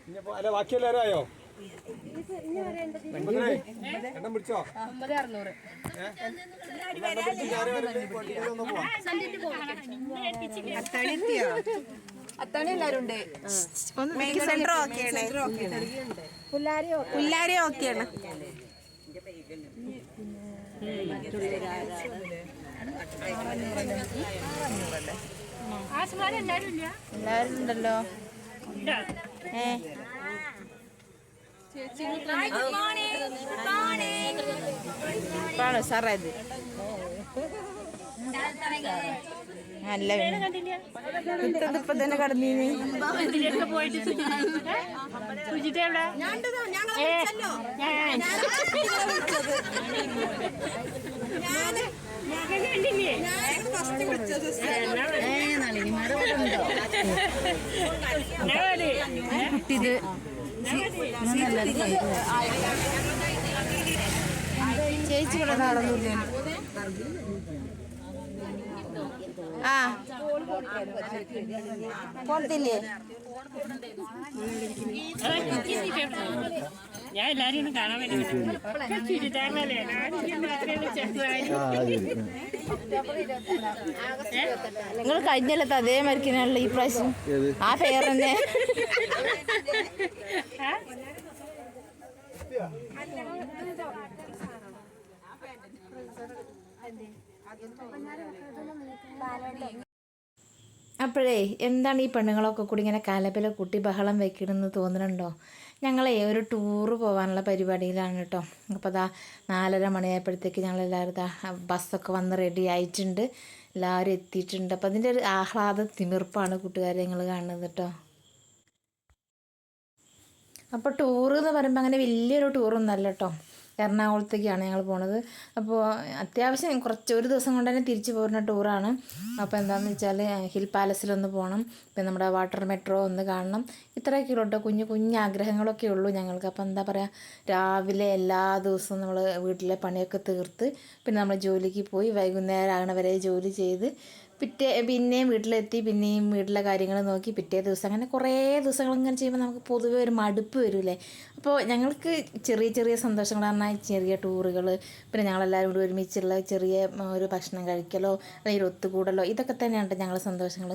ഇനിയിപ്പോ അല്ല ബാക്കിയെല്ലാരും ആയോ? എൺപതിനായി എണ്ണം പിടിച്ചോ? അറുന്നൂറ് എണ്ണം പിടിച്ച് അത്താണി എല്ലാരും ഉണ്ട് സെന്റർ ഓക്കെയാണ് പുല്ലാരി ഓക്കെയാണ് എല്ലാരും ഉണ്ടല്ലോ ഏ? ഇപ്പാണ് സാറായത് നല്ല ഇത്തത് ഇപ്പൊ തന്നെ കടന്നീന്. കുട്ടിത് ചേച്ചി ഇവിടെ നടന്നില്ല ആ. പോലത്തില്ലേ ഞാൻ എല്ലാരും കാണാൻ വേണ്ടി നിങ്ങൾ കഴിഞ്ഞല്ലത്തെ അതേ മരിക്കാനുള്ള ഈ പ്രാവശ്യം. ആ പേർ തന്നെ. അപ്പോഴേ എന്താണ് ഈ പെണ്ണുങ്ങളൊക്കെ കൂടി ഇങ്ങനെ കലപ്പില കുട്ടി ബഹളം വെക്കണമെന്ന് തോന്നുന്നുണ്ടോ? ഞങ്ങളെ ഒരു ടൂറ് പോകാനുള്ള പരിപാടിയിലാണ് കേട്ടോ അപ്പോൾ അതാ നാലര മണിയായപ്പോഴത്തേക്ക് ഞങ്ങളെല്ലാവരും ദാ ബസ്സൊക്കെ വന്ന് റെഡി ആയിട്ടുണ്ട്. എല്ലാവരും എത്തിയിട്ടുണ്ട്. അപ്പോൾ അതിന്റെ ഒരു ആഹ്ലാദ തിമിർപ്പാണ് കൂട്ടുകാരെ ഞങ്ങൾ കാണുന്നത് കേട്ടോ അപ്പോൾ ടൂറ് എന്ന് പറയുമ്പോൾ അങ്ങനെ വലിയൊരു ടൂറൊന്നും അല്ല കേട്ടോ എറണാകുളത്തേക്കാണ് ഞങ്ങൾ പോണത്. അപ്പോൾ അത്യാവശ്യം കുറച്ച് ഒരു ദിവസം കൊണ്ട് തന്നെ തിരിച്ചു പോരുന്ന ടൂറാണ് അപ്പോൾ എന്താണെന്ന് വെച്ചാൽ ഹിൽ പാലസിലൊന്ന് പോകണം പിന്നെ നമ്മുടെ വാട്ടർ മെട്രോ ഒന്ന് കാണണം. ഇത്രയൊക്കെ ഉള്ളൂ കുഞ്ഞു കുഞ്ഞു ആഗ്രഹങ്ങളൊക്കെ ഉള്ളൂ ഞങ്ങൾക്ക്. അപ്പോൾ എന്താ പറയുക രാവിലെ എല്ലാ ദിവസവും നമ്മൾ വീട്ടിലെ പണിയൊക്കെ തീർത്ത് പിന്നെ നമ്മൾ ജോലിക്ക് പോയി വൈകുന്നേരം ആകണ വരെ ജോലി ചെയ്ത് പിറ്റേ പിന്നെയും വീട്ടിലെത്തി പിന്നെയും വീട്ടിലെ കാര്യങ്ങൾ നോക്കി പിറ്റേ ദിവസം. അങ്ങനെ കുറേ ദിവസങ്ങൾ ഇങ്ങനെ ചെയ്യുമ്പോൾ നമുക്ക് പൊതുവേ ഒരു മടുപ്പ് വരില്ലേ? അപ്പോൾ ഞങ്ങൾക്ക് ചെറിയ ചെറിയ സന്തോഷങ്ങൾ പറഞ്ഞാൽ ചെറിയ ടൂറുകൾ പിന്നെ ഞങ്ങളെല്ലാവരും കൂടി ഒരുമിച്ചുള്ള ചെറിയ ഒരു ഭക്ഷണം കഴിക്കലോ അല്ലെങ്കിൽ ഒത്തുകൂടലോ ഇതൊക്കെ തന്നെയാണ് ഞങ്ങളുടെ ഞങ്ങളെ സന്തോഷങ്ങൾ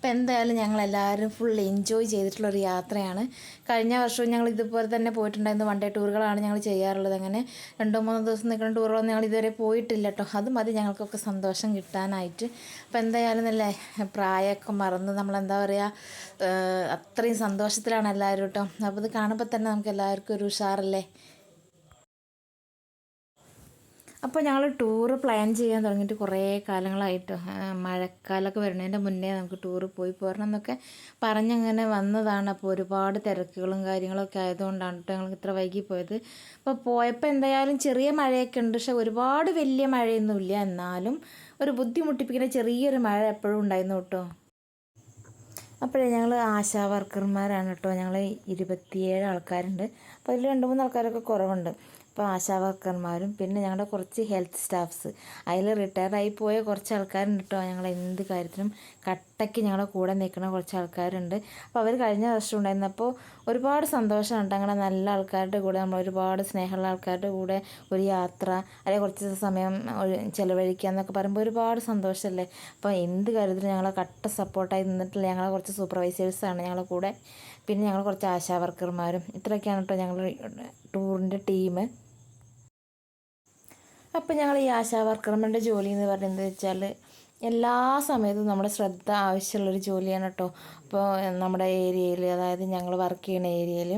അപ്പോൾ എന്തായാലും ഞങ്ങൾ എല്ലാവരും ഫുൾ എൻജോയ് ചെയ്തിട്ടുള്ള ഒരു യാത്രയാണ്. കഴിഞ്ഞ വർഷവും ഞങ്ങൾ ഇതുപോലെ തന്നെ പോയിട്ടുണ്ടായിരുന്നു. വൺ ഡേ ടൂറുകളാണ് ഞങ്ങൾ ചെയ്യാറുള്ളത്. അങ്ങനെ രണ്ടോ മൂന്നോ ദിവസം നിൽക്കുന്ന ടൂറുകളൊന്നും ഞങ്ങൾ ഇതുവരെ പോയിട്ടില്ല കേട്ടോ. അത് മതി ഞങ്ങൾക്കൊക്കെ സന്തോഷം കിട്ടാനായിട്ട്. അപ്പോൾ എന്തായാലും നല്ല പ്രായമൊക്കെ മറന്ന് നമ്മളെന്താ പറയുക അത്രയും സന്തോഷത്തിലാണ് എല്ലാവരും കേട്ടോ. അപ്പോൾ ഇത് കാണുമ്പോൾ തന്നെ നമുക്ക് എല്ലാവർക്കും ഒരു ഉഷാറല്ലേ? അപ്പോൾ ഞങ്ങൾ ടൂറ് പ്ലാൻ ചെയ്യാൻ തുടങ്ങിയിട്ട് കുറേ കാലങ്ങളായിട്ട്. മഴക്കാലമൊക്കെ വരുന്നതിന്റെ മുന്നേ നമുക്ക് ടൂറ് പോയി പോരണം എന്നൊക്കെ പറഞ്ഞങ്ങനെ വന്നതാണ്. അപ്പോൾ ഒരുപാട് തിരക്കുകളും കാര്യങ്ങളൊക്കെ ആയതുകൊണ്ടാണ് കേട്ടോ ഞങ്ങൾ ഇത്ര വൈകി പോയത്. അപ്പോൾ പോയപ്പോൾ എന്തായാലും ചെറിയ മഴയൊക്കെ ഉണ്ട്. പക്ഷെ ഒരുപാട് വലിയ മഴയൊന്നുമില്ല എന്നാലും ഒരു ബുദ്ധിമുട്ടിപ്പിക്കുന്ന ചെറിയൊരു മഴ എപ്പോഴും ഉണ്ടായിരുന്നു കേട്ടോ അപ്പോഴേ ഞങ്ങൾ ആശാ വർക്കർമാരാണ് കേട്ടോ ഞങ്ങൾ ഇരുപത്തിയേഴ് ആൾക്കാരുണ്ട്. അപ്പോൾ അതിൽ രണ്ട് മൂന്ന് ആൾക്കാരൊക്കെ കുറവുണ്ട്. അപ്പോൾ ആശാവർക്കർമാരും പിന്നെ ഞങ്ങളുടെ കുറച്ച് ഹെൽത്ത് സ്റ്റാഫ്സ്. അതിൽ റിട്ടയർ ആയി പോയ കുറച്ച് ആൾക്കാരുണ്ട് കേട്ടോ ഞങ്ങൾ എന്ത് കാര്യത്തിനും കട്ടയ്ക്ക് ഞങ്ങളുടെ കൂടെ നിൽക്കുന്ന കുറച്ച് ആൾക്കാരുണ്ട്. അപ്പോൾ അവർ കഴിഞ്ഞ വർഷം ഉണ്ടായിരുന്നപ്പോൾ ഒരുപാട് സന്തോഷമുണ്ട് അങ്ങനെ നല്ല ആൾക്കാരുടെ കൂടെ നമ്മൾ ഒരുപാട് സ്നേഹമുള്ള ആൾക്കാരുടെ കൂടെ ഒരു യാത്ര അല്ലെങ്കിൽ കുറച്ച് സമയം ചിലവഴിക്കുക എന്നൊക്കെ പറയുമ്പോൾ ഒരുപാട് സന്തോഷമല്ലേ? അപ്പോൾ എന്ത് കാര്യത്തിലും ഞങ്ങളെ കട്ട സപ്പോർട്ടായി നിന്നിട്ടില്ല. ഞങ്ങളെ കുറച്ച് സൂപ്പർവൈസേഴ്സാണ് ഞങ്ങളുടെ കൂടെ. പിന്നെ ഞങ്ങൾ കുറച്ച് ആശാ വർക്കർമാരും. ഇത്രയൊക്കെയാണ് കേട്ടോ ഞങ്ങൾ ടൂറിന്റെ ടീം. അപ്പോൾ ഞങ്ങൾ ഈ ആശാ വർക്കർമാരുടെ ജോലി എന്ന് പറയുന്നത് വെച്ചാൽ എല്ലാ സമയത്തും നമ്മുടെ ശ്രദ്ധ ആവശ്യമുള്ളൊരു ജോലിയാണ് കേട്ടോ ഇപ്പോൾ നമ്മുടെ ഏരിയയിൽ അതായത് ഞങ്ങൾ വർക്ക് ചെയ്യുന്ന ഏരിയയിൽ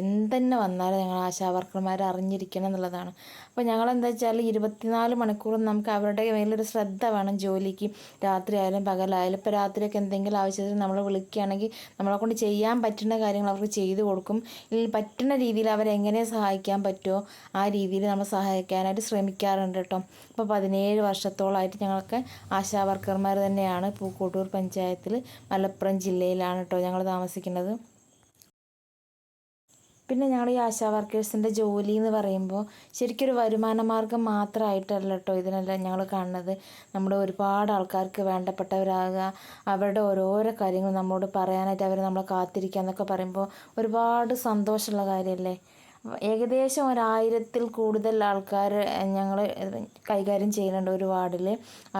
എന്തെന്നെ വന്നാലും ഞങ്ങൾ ആശാ വർക്കർമാർ അറിഞ്ഞിരിക്കണം എന്നുള്ളതാണ്. അപ്പോൾ ഞങ്ങൾ എന്താ വെച്ചാൽ ഇരുപത്തിനാല് മണിക്കൂറും നമുക്ക് അവരുടെ മേലൊരു ശ്രദ്ധ വേണം ജോലിക്ക്. രാത്രി ആയാലും പകലായാലും. ഇപ്പോൾ രാത്രിയൊക്കെ എന്തെങ്കിലും ആവശ്യത്തിന് നമ്മൾ വിളിക്കുകയാണെങ്കിൽ നമ്മളെ കൊണ്ട് ചെയ്യാൻ പറ്റുന്ന കാര്യങ്ങൾ അവർക്ക് ചെയ്തു കൊടുക്കും. ഇല്ലെങ്കിൽ പറ്റുന്ന രീതിയിൽ അവരെങ്ങനെ സഹായിക്കാൻ പറ്റുമോ ആ രീതിയിൽ നമ്മൾ സഹായിക്കാനായിട്ട് ശ്രമിക്കാറുണ്ട് കേട്ടോ. ഇപ്പോൾ പതിനേഴ് വർഷത്തോളമായിട്ട് ഞങ്ങൾക്ക് ആശാ വർക്കർമാർ തന്നെയാണ്. പൂക്കോട്ടൂർ പഞ്ചായത്തിൽ മലപ്പുറം ജില്ലയിലാണ് കേട്ടോ ഞങ്ങൾ താമസിക്കുന്നത്. പിന്നെ ഞങ്ങൾ ഈ ആശാ വർക്കേഴ്സിന്റെ ജോലി എന്ന് പറയുമ്പോൾ ശരിക്കും ഒരു വരുമാന മാർഗം മാത്രമായിട്ടല്ല കേട്ടോ ഇതിനെല്ലാം ഞങ്ങൾ കാണുന്നത്. നമ്മുടെ ഒരുപാട് ആൾക്കാർക്ക് വേണ്ടപ്പെട്ടവരാകുക അവരുടെ ഓരോരോ കാര്യങ്ങൾ നമ്മളോട് പറയാനായിട്ട് അവർ നമ്മളെ കാത്തിരിക്കുക എന്നൊക്കെ പറയുമ്പോൾ ഒരുപാട് സന്തോഷമുള്ള കാര്യമല്ലേ ഏകദേശം ഒരായിരത്തിൽ കൂടുതൽ ആൾക്കാർ ഞങ്ങൾ കൈകാര്യം ചെയ്യുന്നുണ്ട് ഒരു വാർഡിൽ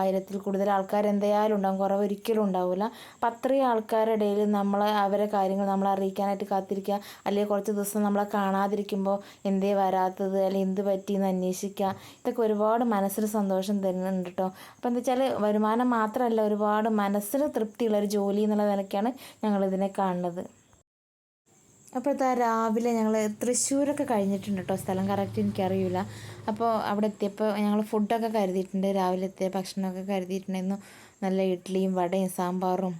ആയിരത്തിൽ കൂടുതൽ ആൾക്കാർ എന്തായാലും ഉണ്ടാകും കുറവ് ഒരിക്കലും ഉണ്ടാവില്ല അപ്പം അത്രയും ആൾക്കാരുടെ ഇടയിൽ നമ്മൾ അവരെ കാര്യങ്ങൾ നമ്മൾ അറിയിക്കാനായിട്ട് കാത്തിരിക്കുക. അല്ലെങ്കിൽ കുറച്ച് ദിവസം നമ്മളെ കാണാതിരിക്കുമ്പോൾ എന്തേ വരാത്തത് അല്ലെങ്കിൽ എന്ത് പറ്റിയെന്ന് അന്വേഷിക്കുക. ഇതൊക്കെ ഒരുപാട് മനസ്സിന് സന്തോഷം തരുന്നുണ്ട് കേട്ടോ അപ്പം എന്താ വെച്ചാൽ വരുമാനം മാത്രമല്ല ഒരുപാട് മനസ്സിന് തൃപ്തിയുള്ള ഒരു ജോലി എന്നുള്ള നിലയ്ക്കാണ് ഞങ്ങളിതിനെ കാണുന്നത്. അപ്പോൾ ഇതാ രാവിലെ ഞങ്ങൾ തൃശ്ശൂരൊക്കെ കഴിഞ്ഞിട്ടുണ്ട് കേട്ടോ സ്ഥലം കറക്റ്റ് എനിക്കറിയില്ല അപ്പോൾ അവിടെ എത്തിയപ്പോൾ ഞങ്ങൾ ഫുഡൊക്കെ കരുതിയിട്ടുണ്ട്. രാവിലെ എത്തിയ ഭക്ഷണമൊക്കെ കരുതിയിട്ടുണ്ടായിരുന്നു. നല്ല ഇഡ്ഡലിയും വടയും സാമ്പാറും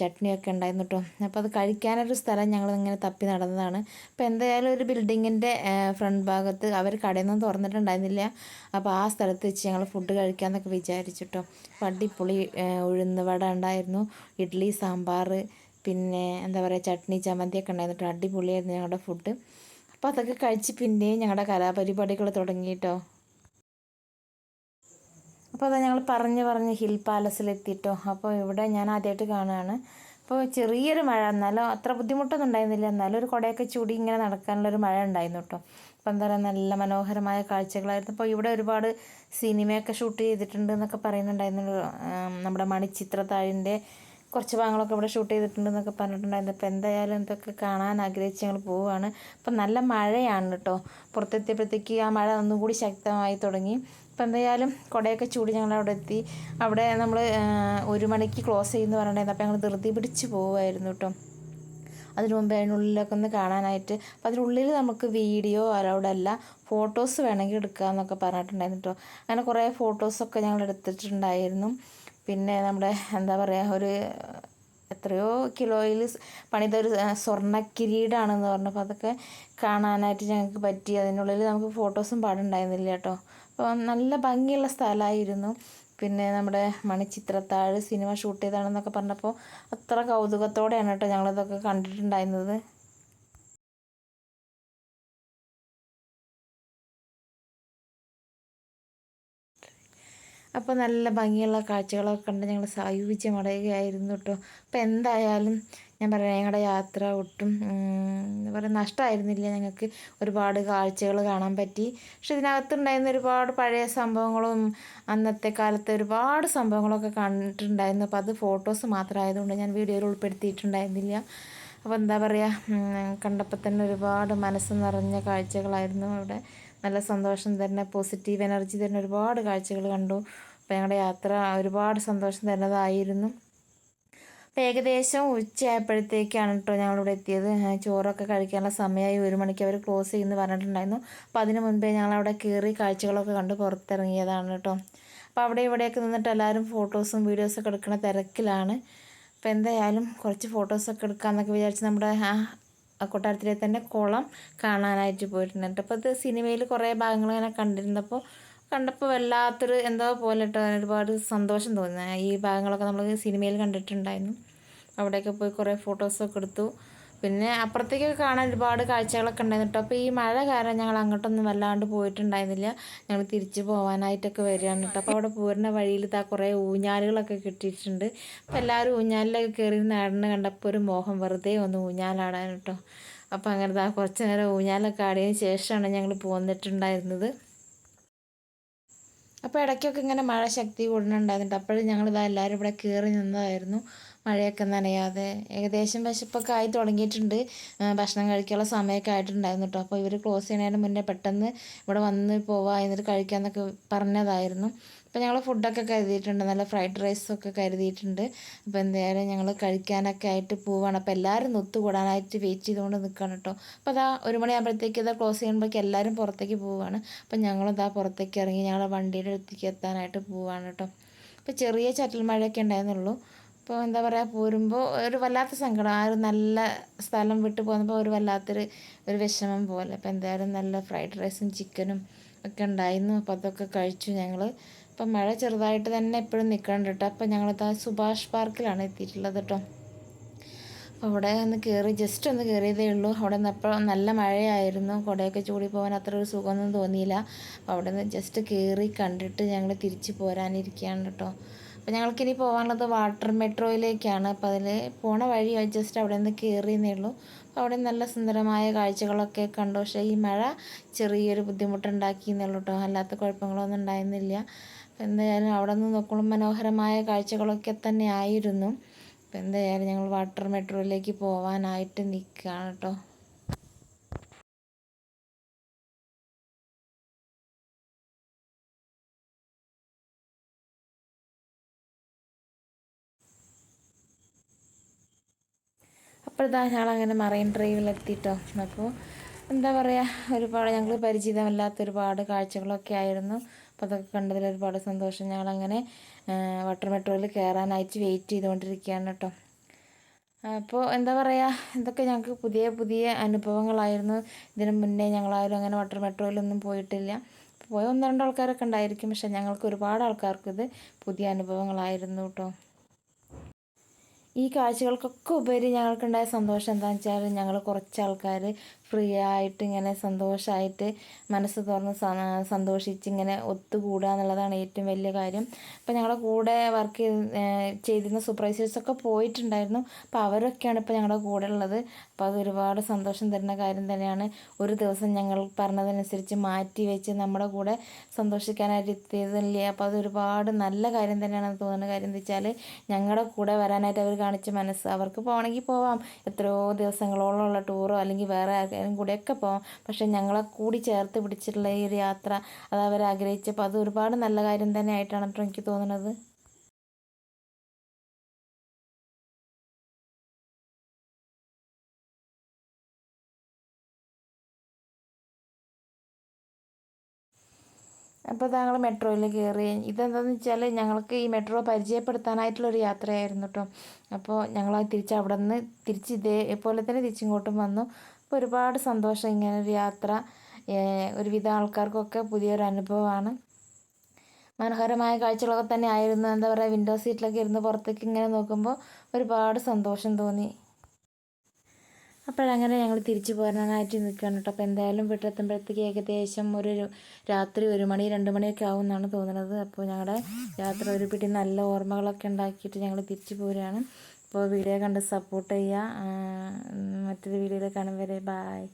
ചട്നിയൊക്കെ ഉണ്ടായിരുന്നു കേട്ടോ അപ്പോൾ അത് കഴിക്കാനൊരു സ്ഥലം ഞങ്ങൾ ഇങ്ങനെ തപ്പി നടന്നതാണ്. അപ്പോൾ എന്തായാലും ഒരു ബിൽഡിങ്ങിന്റെ ഫ്രണ്ട് ഭാഗത്ത് അവർ കടയൊന്നും തുറന്നിട്ടുണ്ടായിരുന്നില്ല. അപ്പോൾ ആ സ്ഥലത്ത് വെച്ച് ഞങ്ങൾ ഫുഡ് കഴിക്കാമെന്നൊക്കെ വിചാരിച്ചു കേട്ടോ അടിപൊളി ഉഴുന്ന് വട ഉണ്ടായിരുന്നു. ഇഡ്ഡലി സാമ്പാർ പിന്നെ എന്താ പറയുക ചട്നി ചമ്മന്തിയൊക്കെ ഉണ്ടായിരുന്നു. അടിപൊളിയായിരുന്നു ഞങ്ങളുടെ ഫുഡ് അപ്പോൾ അതൊക്കെ കഴിച്ച് പിന്നെയും ഞങ്ങളുടെ കലാപരിപാടികൾ തുടങ്ങി കേട്ടോ അപ്പോൾ അതാ ഞങ്ങൾ പറഞ്ഞ് പറഞ്ഞ് ഹിൽ പാലസിലെത്തിയിട്ടോ അപ്പോൾ ഇവിടെ ഞാൻ ആദ്യമായിട്ട് കാണുകയാണ്. അപ്പോൾ ചെറിയൊരു മഴ എന്നാലും അത്ര ബുദ്ധിമുട്ടൊന്നും ഉണ്ടായിരുന്നില്ല. എന്നാലും ഒരു കുടയൊക്കെ ചൂടി ഇങ്ങനെ നടക്കാനുള്ളൊരു മഴ ഉണ്ടായിരുന്നു കേട്ടോ. അപ്പോൾ എന്താ പറയുക നല്ല മനോഹരമായ കാഴ്ചകളായിരുന്നു. അപ്പോൾ ഇവിടെ ഒരുപാട് സിനിമയൊക്കെ ഷൂട്ട് ചെയ്തിട്ടുണ്ട് എന്നൊക്കെ പറയുന്നുണ്ടായിരുന്നു. നമ്മുടെ മണിച്ചിത്രത്താഴിന്റെ കുറച്ച് ഭാഗങ്ങളൊക്കെ ഇവിടെ ഷൂട്ട് ചെയ്തിട്ടുണ്ട് എന്നൊക്കെ പറഞ്ഞിട്ടുണ്ടായിരുന്നു. അപ്പോൾ എന്തായാലും ഇതൊക്കെ കാണാൻ ആഗ്രഹിച്ച് ഞങ്ങൾ പോവുകയാണ് അപ്പം നല്ല മഴയാണ് കേട്ടോ. പുറത്തെത്തിയപ്പോഴത്തേക്ക് ആ മഴ ഒന്നുകൂടി ശക്തമായി തുടങ്ങി. അപ്പം എന്തായാലും കുടയൊക്കെ ചൂടി ഞങ്ങൾ അവിടെ എത്തി. അവിടെ നമ്മൾ ഒരു മണിക്ക് ക്ലോസ് ചെയ്യുമെന്ന് പറഞ്ഞിട്ടുണ്ടായിരുന്നു. അപ്പോൾ ഞങ്ങൾ ധൃതി പിടിച്ച് പോവുമായിരുന്നു കേട്ടോ. അതിനു മുമ്പ് അതിനുള്ളിലൊക്കെ ഒന്ന് കാണാനായിട്ട്. അപ്പോൾ അതിനുള്ളിൽ നമുക്ക് വീഡിയോ അലൗഡ് അല്ല ഫോട്ടോസ് വേണമെങ്കിൽ എടുക്കാമെന്നൊക്കെ പറഞ്ഞിട്ടുണ്ടായിരുന്നു കേട്ടോ. അങ്ങനെ കുറേ ഫോട്ടോസൊക്കെ ഞങ്ങൾ എടുത്തിട്ടുണ്ടായിരുന്നു. പിന്നെ നമ്മുടെ എന്താ പറയുക ഒരു എത്രയോ കിലോയിൽ പണിത ഒരു സ്വർണ കിരീടമാണെന്ന് പറഞ്ഞപ്പോൾ അതൊക്കെ കാണാനായിട്ട് ഞങ്ങൾക്ക് പറ്റി. അതിനുള്ളിൽ നമുക്ക് ഫോട്ടോസും പാടുണ്ടായിരുന്നില്ല കേട്ടോ. അപ്പോൾ നല്ല ഭംഗിയുള്ള സ്ഥലമായിരുന്നു. പിന്നെ നമ്മുടെ മണിച്ചിത്രത്താഴ് സിനിമ ഷൂട്ട് ചെയ്താണെന്നൊക്കെ പറഞ്ഞപ്പോൾ അത്ര കൗതുകത്തോടെയാണ് കേട്ടോ ഞങ്ങളിതൊക്കെ കണ്ടിട്ടുണ്ടായിരുന്നത്. അപ്പോൾ നല്ല ഭംഗിയുള്ള കാഴ്ചകളൊക്കെ കണ്ട് ഞങ്ങൾ സായൂജ്യം അടയുകയായിരുന്നു കേട്ടോ അപ്പോൾ എന്തായാലും ഞാൻ പറയാം ഞങ്ങളുടെ യാത്ര ഒട്ടും എന്താ പറയുക നഷ്ടമായിരുന്നില്ല ഞങ്ങൾക്ക് ഒരുപാട് കാഴ്ചകൾ കാണാൻ പറ്റി. പക്ഷെ ഇതിനകത്തുണ്ടായിരുന്ന ഒരുപാട് പഴയ സംഭവങ്ങളും അന്നത്തെ കാലത്തെ ഒരുപാട് സംഭവങ്ങളൊക്കെ കണ്ടിട്ടുണ്ടായിരുന്നു. അപ്പോൾ അത് ഫോട്ടോസ് മാത്രമായതുകൊണ്ട് ഞാൻ വീഡിയോയിൽ ഉൾപ്പെടുത്തിയിട്ടുണ്ടായിരുന്നില്ല. അപ്പോൾ എന്താ പറയുക കണ്ടപ്പോൾ തന്നെ ഒരുപാട് മനസ്സ് നിറഞ്ഞ കാഴ്ചകളായിരുന്നു അവിടെ. നല്ല സന്തോഷം തരുന്ന പോസിറ്റീവ് എനർജി തരുന്ന ഒരുപാട് കാഴ്ചകൾ കണ്ടു. അപ്പോൾ ഞങ്ങളുടെ യാത്ര ഒരുപാട് സന്തോഷം തരുന്നതായിരുന്നു. അപ്പോൾ ഏകദേശം ഉച്ചയായപ്പോഴത്തേക്കാണ് കേട്ടോ ഞങ്ങളിവിടെ എത്തിയത്. ചോറൊക്കെ കഴിക്കാനുള്ള സമയമായി ഒരു മണിക്ക് അവർ ക്ലോസ് ചെയ്യുമെന്ന് പറഞ്ഞിട്ടുണ്ടായിരുന്നു. അപ്പോൾ അതിന് മുൻപേ ഞങ്ങളവിടെ കയറി കാഴ്ചകളൊക്കെ കണ്ട് പുറത്തിറങ്ങിയതാണ് കേട്ടോ അപ്പോൾ അവിടെ ഇവിടെയൊക്കെ നിന്നിട്ട് എല്ലാവരും ഫോട്ടോസും വീഡിയോസൊക്കെ എടുക്കുന്ന തിരക്കിലാണ്. അപ്പോൾ എന്തായാലും കുറച്ച് ഫോട്ടോസൊക്കെ എടുക്കാമെന്നൊക്കെ വിചാരിച്ച് നമ്മുടെ ആ കൊട്ടാരത്തിലെ തന്നെ കുളം കാണാനായിട്ട് പോയിട്ടുണ്ട്. അപ്പോൾ അത് സിനിമയിൽ കുറേ ഭാഗങ്ങൾ ഇങ്ങനെ കണ്ടിരുന്നപ്പോൾ കണ്ടപ്പോൾ വല്ലാത്തൊരു എന്തോ പോലെ ഒരുപാട് സന്തോഷം തോന്നി. ഈ ഭാഗങ്ങളൊക്കെ നമ്മൾ സിനിമയിൽ കണ്ടിട്ടുണ്ടായിരുന്നു. അവിടെയൊക്കെ പോയി കുറേ ഫോട്ടോസൊക്കെ എടുത്തു. പിന്നെ അപ്പുറത്തേക്കൊക്കെ കാണാൻ ഒരുപാട് കാഴ്ചകളൊക്കെ ഉണ്ടായിരുന്നു കേട്ടോ അപ്പോൾ ഈ മഴ കാരണം ഞങ്ങൾ അങ്ങോട്ടൊന്നും വല്ലാണ്ട് പോയിട്ടുണ്ടായിരുന്നില്ല. ഞങ്ങൾ തിരിച്ച് പോകാനായിട്ടൊക്കെ വരികയാണ് കേട്ടോ അപ്പോൾ അവിടെ പോരുന്ന വഴിയിൽ ഇതാ കുറേ ഊഞ്ഞാലുകളൊക്കെ കിട്ടിയിട്ടുണ്ട്. അപ്പോൾ എല്ലാവരും ഊഞ്ഞാലിലൊക്കെ കയറി നടന്ന് കണ്ടപ്പോൾ ഒരു മോഹം വെറുതെ ഒന്ന് ഊഞ്ഞാലാടാൻ കേട്ടോ അപ്പോൾ അങ്ങനെ ഇതാ കുറച്ച് നേരം ഊഞ്ഞാലൊക്കെ ആടിയതിന് ശേഷമാണ് ഞങ്ങൾ പോന്നിട്ടുണ്ടായിരുന്നത്. അപ്പോൾ ഇടയ്ക്കൊക്കെ ഇങ്ങനെ മഴ ശക്തി കൂടുന്നുണ്ടായിരുന്നു അപ്പോഴും ഞങ്ങളിതാ എല്ലാവരും ഇവിടെ കയറി നിന്നതായിരുന്നു. മഴയൊക്കെ നനയാതെ ഏകദേശം വിശപ്പൊക്കെ ആയി തുടങ്ങിയിട്ടുണ്ട്. ഭക്ഷണം കഴിക്കാനുള്ള സമയമൊക്കെ ആയിട്ടുണ്ടായിരുന്നു കേട്ടോ അപ്പോൾ ഇവർ ക്ലോസ് ചെയ്യുന്നതിന് മുന്നേ പെട്ടെന്ന് ഇവിടെ വന്ന് പോവാ എന്നിട്ട് കഴിക്കാമെന്നൊക്കെ പറഞ്ഞതായിരുന്നു. അപ്പോൾ ഞങ്ങൾ ഫുഡൊക്കെ കരുതിയിട്ടുണ്ട്. നല്ല ഫ്രൈഡ് റൈസൊക്കെ കരുതിയിട്ടുണ്ട്. അപ്പോൾ എന്തായാലും ഞങ്ങൾ കഴിക്കാനൊക്കെ ആയിട്ട് പോവാണ്. അപ്പോൾ എല്ലാവരും ഒത്തുകൂടാനായിട്ട് വെയിറ്റ് ചെയ്തുകൊണ്ട് നിൽക്കുകയാണ് കേട്ടോ അപ്പോൾ അതാ ഒരു മണിയാകുമ്പോഴത്തേക്ക് ഇതാ ക്ലോസ് ചെയ്യുമ്പോഴേക്ക് എല്ലാവരും പുറത്തേക്ക് പോവുകയാണ് അപ്പോൾ ഞങ്ങളും ഇതാ പുറത്തേക്ക് ഇറങ്ങി ഞങ്ങളുടെ വണ്ടിയുടെ അടുത്തേക്ക് എത്താനായിട്ട് പോവുകയാണ് കേട്ടോ അപ്പോൾ ചെറിയ ചട്ടൽ മഴയൊക്കെ ഉണ്ടായിരുന്നുള്ളൂ. അപ്പോൾ എന്താ പറയുക പോരുമ്പോൾ ഒരു വല്ലാത്ത സങ്കടം. ആ ഒരു നല്ല സ്ഥലം വിട്ട് പോകുമ്പോൾ ഒരു വല്ലാത്തൊരു ഒരു വിഷമം പോലെ. അപ്പോൾ എന്തായാലും നല്ല ഫ്രൈഡ് റൈസും ചിക്കനും ഒക്കെ ഉണ്ടായിരുന്നു. അപ്പോൾ അതൊക്കെ കഴിച്ചു ഞങ്ങൾ അപ്പം മഴ ചെറുതായിട്ട് തന്നെ എപ്പോഴും നിൽക്കുന്നുണ്ട് കേട്ടോ അപ്പം ഞങ്ങളിതാ സുഭാഷ് പാർക്കിലാണ് എത്തിയിട്ടുള്ളത് കേട്ടോ അപ്പോൾ അവിടെ ഒന്ന് കയറി ജസ്റ്റ് ഒന്ന് കയറിയതേ ഉള്ളൂ. അവിടെ നിന്ന് അപ്പോൾ നല്ല മഴയായിരുന്നു. കുടയൊക്കെ ചൂടി പോകാൻ അത്ര ഒരു സുഖമൊന്നും തോന്നിയില്ല. അപ്പോൾ അവിടെ നിന്ന് ജസ്റ്റ് കയറി കണ്ടിട്ട് ഞങ്ങൾ തിരിച്ച് പോരാനിരിക്കുകയാണ് കേട്ടോ അപ്പോൾ ഞങ്ങൾക്കിനി പോകാനുള്ളത് വാട്ടർ മെട്രോയിലേക്കാണ്. അപ്പോൾ അതിൽ പോണ വഴി ജസ്റ്റ് അവിടെ നിന്ന് കയറിയെന്നേ ഉള്ളൂ. അപ്പോൾ അവിടെ നല്ല സുന്ദരമായ കാഴ്ചകളൊക്കെ കണ്ടു. പക്ഷേ ഈ മഴ ചെറിയൊരു ബുദ്ധിമുട്ടുണ്ടാക്കി എന്നുള്ളൂ കേട്ടോ അല്ലാത്ത കുഴപ്പങ്ങളൊന്നും ഉണ്ടായിരുന്നില്ല. അപ്പോൾ എന്തായാലും അവിടെ നിന്ന് നോക്കുമ്പോൾ മനോഹരമായ കാഴ്ചകളൊക്കെ തന്നെ ആയിരുന്നു. അപ്പോൾ എന്തായാലും ഞങ്ങൾ വാട്ടർ മെട്രോയിലേക്ക് പോകാനായിട്ട് നിൽക്കുകയാണ് കേട്ടോ അപ്പോൾ ഇതാ ഞങ്ങളങ്ങനെ മറൈൻ ഡ്രൈവിലെത്തിയിട്ടോ അപ്പോൾ എന്താ പറയുക ഒരുപാട് ഞങ്ങൾ പരിചിതമല്ലാത്ത ഒരുപാട് കാഴ്ചകളൊക്കെ ആയിരുന്നു. അപ്പോൾ അതൊക്കെ കണ്ടതിൽ ഒരുപാട് സന്തോഷം. ഞങ്ങളങ്ങനെ വാട്ടർ മെട്രോയിൽ കയറാനായിട്ട് വെയിറ്റ് ചെയ്തുകൊണ്ടിരിക്കുകയാണ് കേട്ടോ. അപ്പോൾ എന്താ പറയുക ഇതൊക്കെ ഞങ്ങൾക്ക് പുതിയ പുതിയ അനുഭവങ്ങളായിരുന്നു. ഇതിനു മുന്നേ ഞങ്ങളാരും അങ്ങനെ വാട്ടർ മെട്രോയിലൊന്നും പോയിട്ടില്ല. പോയ ഒന്ന് രണ്ട് ആൾക്കാരൊക്കെ ഉണ്ടായിരിക്കും. പക്ഷേ ഞങ്ങൾക്ക് ഒരുപാട് ആൾക്കാർക്ക് ഇത് പുതിയ അനുഭവങ്ങളായിരുന്നു കേട്ടോ. ഈ കാഴ്ചകൾക്കൊക്കെ ഉപരി ഞങ്ങൾക്കുണ്ടായ സന്തോഷം എന്താണെന്ന് വെച്ചാൽ ഞങ്ങൾ കുറച്ച് ആൾക്കാർ ഫ്രീ ആയിട്ട് ഇങ്ങനെ സന്തോഷമായിട്ട് മനസ്സ് തുറന്ന് സന്തോഷിച്ച് ഇങ്ങനെ ഒത്തുകൂടുക എന്നുള്ളതാണ് ഏറ്റവും വലിയ കാര്യം. അപ്പോൾ ഞങ്ങളുടെ കൂടെ വർക്ക് ചെയ്ത് ചെയ്തിരുന്ന സൂപ്പർവൈസേഴ്സൊക്കെ പോയിട്ടുണ്ടായിരുന്നു. അപ്പോൾ അവരൊക്കെയാണ് ഇപ്പോൾ ഞങ്ങളുടെ കൂടെ ഉള്ളത്. അപ്പോൾ അത് ഒരുപാട് സന്തോഷം തരുന്ന കാര്യം തന്നെയാണ്. ഒരു ദിവസം ഞങ്ങൾ പറഞ്ഞതനുസരിച്ച് മാറ്റി വെച്ച് നമ്മുടെ കൂടെ സന്തോഷിക്കാനായിട്ട് എത്തിയതല്ലേ? അപ്പോൾ അത് ഒരുപാട് നല്ല കാര്യം തന്നെയാണ് തോന്നുന്ന കാര്യം എന്താ വെച്ചാൽ ഞങ്ങളുടെ കൂടെ വരാനായിട്ട് അവർ കാണിച്ച മനസ്സ്. അവർക്ക് പോകണമെങ്കിൽ പോവാം. എത്രയോ ദിവസങ്ങളോളം ഉള്ള ടൂറോ അല്ലെങ്കിൽ വേറെ ആർക്കെങ്കിലും കൂടെയൊക്കെ പോവാം. പക്ഷേ ഞങ്ങളെ കൂടി ചേർത്ത് പിടിച്ചിട്ടുള്ള ഈ ഒരു യാത്ര അത് അവർ ആഗ്രഹിച്ചപ്പോൾ അത് ഒരുപാട് നല്ല കാര്യം തന്നെ ആയിട്ടാണ് കേട്ടോ എനിക്ക് തോന്നുന്നത്. അപ്പോൾ താങ്കൾ മെട്രോയിൽ കയറി. ഇതെന്താണെന്ന് വെച്ചാൽ ഞങ്ങൾക്ക് ഈ മെട്രോ പരിചയപ്പെടുത്താനായിട്ടുള്ളൊരു യാത്രയായിരുന്നു കേട്ടോ അപ്പോൾ ഞങ്ങൾ തിരിച്ച് അവിടെ നിന്ന് തിരിച്ച് ഇതേപോലെ തന്നെ തിരിച്ചിങ്ങോട്ടും വന്നു. അപ്പോൾ ഒരുപാട് സന്തോഷം ഇങ്ങനെ ഒരു യാത്ര ഒരുവിധ ആൾക്കാർക്കൊക്കെ പുതിയൊരു അനുഭവമാണ്. മനോഹരമായ കാഴ്ചകളൊക്കെ തന്നെ ആയിരുന്നു. എന്താ പറയുക വിൻഡോ സീറ്റിലൊക്കെ ഇരുന്ന് പുറത്തേക്ക് ഇങ്ങനെ നോക്കുമ്പോൾ ഒരുപാട് സന്തോഷം തോന്നി. അപ്പോഴങ്ങനെ ഞങ്ങൾ തിരിച്ചു പോരാനായിട്ട് നിൽക്കുകയാണ് കേട്ടോ അപ്പോൾ എന്തായാലും വീട്ടിലെത്തുമ്പോഴത്തേക്ക് ഏകദേശം ഒരു രാത്രി ഒരു മണി രണ്ട് മണിയൊക്കെ ആവും എന്നാണ് തോന്നുന്നത് അപ്പോൾ ഞങ്ങളുടെ യാത്ര ഒരു പിടി നല്ല ഓർമ്മകളൊക്കെ ഉണ്ടാക്കിയിട്ട് ഞങ്ങൾ തിരിച്ചു പോരുകയാണ് അപ്പോൾ വീഡിയോ കണ്ട് സപ്പോർട്ട് ചെയ്യുക. മറ്റൊരു വീഡിയോയിൽ കാണും വരെ. ബായ്